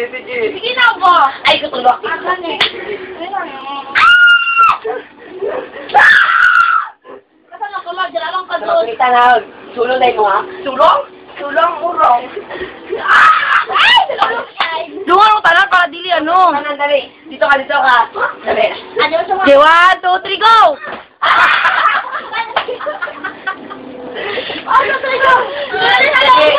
Sige na po. Ay, kutulok. Kasan ako lang, dyan lang ka doon. Kita na, sulong na ito ha. Sulong? Sulong, urong. Ay, sulong. Dungan mo tanan para dili ano. Dito ka, dito ka. Dali. Ano sa mga... Okay, one, two, three, go! Ano sa ito? Sige.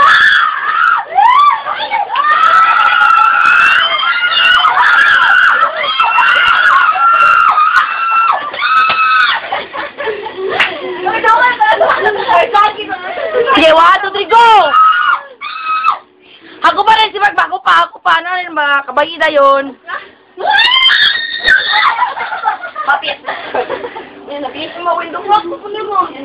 Okay, one, two, three, go! Ako pa rin si Mark, ako pa, ako pa, ano rin mga kabayida yun. Kapit. Nag-iis mo window. Wag mo po naman.